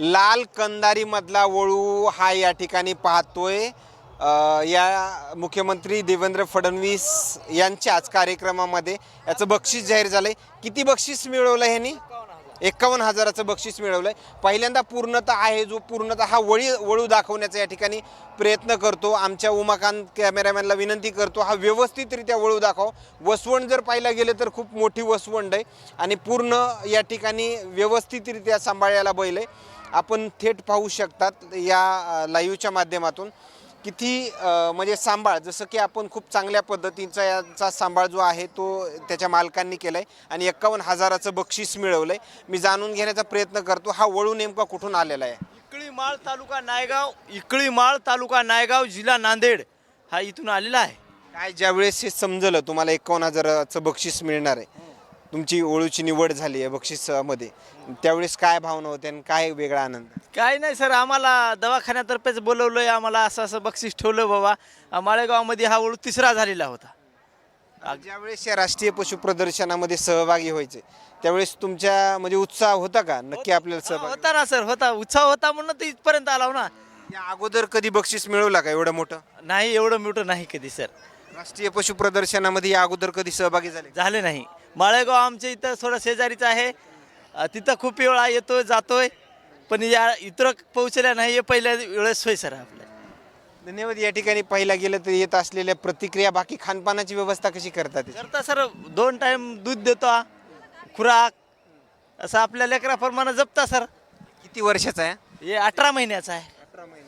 लाल कंदारी मधला वळू हा या ठिकाणी पाहतोय. या मुख्यमंत्री देवेंद्र फडणवीस यांच्याच कार्यक्रमामध्ये याचं बक्षीस जाहीर झालंय. किती बक्षीस मिळवलं ह्यांनी? एकावन्न हजाराचं बक्षीस मिळवलं आहे पहिल्यांदा पूर्णतः आहे जो पूर्णतः हा वळी वळू दाखवण्याचा या ठिकाणी प्रयत्न करतो. आमच्या उमाकांत कॅमेरामॅनला विनंती करतो हा व्यवस्थितरित्या वळू दाखव. वसवण जर पाहायला गेलं तर खूप मोठी वसवंड आहे. आणि पूर्ण या ठिकाणी व्यवस्थितरित्या सांभाळायला बैल आहे. आपण थेट पाहू शकतात या लाईव्हच्या माध्यमातून. किती म्हणजे सांभाळ जसं की आपण खूप चांगल्या पद्धतीचा याचा सांभाळ जो आहे तो त्याच्या मालकांनी केला आहे आणि एक्कावन्न हजाराचं बक्षीस मिळवलं आहे मी जाणून घेण्याचा प्रयत्न करतो हा वळू नेमका कुठून आलेला आहे? इकळी माळ तालुका नायगाव इकळी माळ तालुका नायगाव जिल्हा नांदेड हा इथून आलेला आहे. काय ज्यावेळेस हे समजलं तुम्हाला एकावन्न हजाराचं बक्षीस मिळणार आहे? तुमची ओळूची निवड झाली आहे बक्षिसामध्ये. त्यावेळेस काय भावना होते आणि काय वेगळा आनंद? काय नाही सर आम्हाला दवाखान्यातर्फेच बोलवलंय आम्हाला असं असं बक्षीस ठेवलं बाबा. माळेगावमध्ये हा वळू तिसरा झालेला होता. ज्यावेळेस या राष्ट्रीय पशु प्रदर्शनामध्ये सहभागी व्हायचे त्यावेळेस तुमच्या म्हणजे उत्साह होता का? नक्की आपल्याला सहभाग होता ना सर होता. उत्साह होता म्हणून तर इथपर्यंत आला ना. या अगोदर कधी बक्षीस मिळवला का एवढं मोठं? नाही एवढं मोठं नाही कधी सर. राष्ट्रीय पशु प्रदर्शनामध्ये या अगोदर कधी सहभागी झाले? झाले नाही. माळेगाव आमच्या इथं थोडं शेजारीचं आहे. तिथं खूप वेळा येतोय जातोय. पण या इतर पोहोचल्या नाही हे पहिल्या वेळेस होय सर आपल्या. धन्यवाद. या ठिकाणी पाहिला गेलं तर येत असलेल्या प्रतिक्रिया बाकी खानपानाची व्यवस्था कशी करतात? करता सर दोन टाइम दूध देतो. खुराक असं आपल्या लेकराप्रमाणे जपता सर. किती वर्षाचा आहे? हे अठरा महिन्याचा आहे.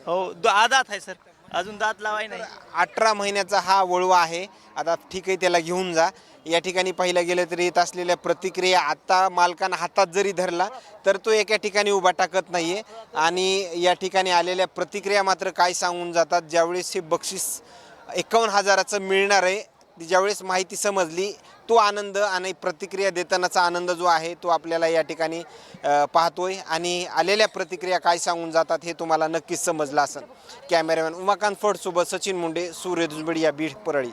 हो दो आदात आहे सर. अजून दात लावाय नाही. अठरा महिन्याचा हा वळवा आहे. आता ठीक आहे त्याला घेऊन जा. या ठिकाणी पाहिलं गेलं तर येत असलेल्या प्रतिक्रिया आता मालकानं हातात जरी धरला तर तो एका ठिकाणी उभा टाकत नाही आहे आणि या ठिकाणी आलेल्या प्रतिक्रिया मात्र काय सांगून जातात ज्यावेळेस हे बक्षीस एकावन्न हजाराचं मिळणार आहे ज्यावेळेस माहिती समजली तो आनंद आणि प्रतिक्रिया देतानाचा आनंद जो आहे तो आपल्याला या ठिकाणी पाहतोय. आणि आलेल्या प्रतिक्रिया काय सांगून जातात हे तुम्हाला नक्कीच समजलं असेल. कॅमेरामॅन उमाकांत फडसोबत सचिन मुंडे सूर्य दुजबडी या बीड परळी.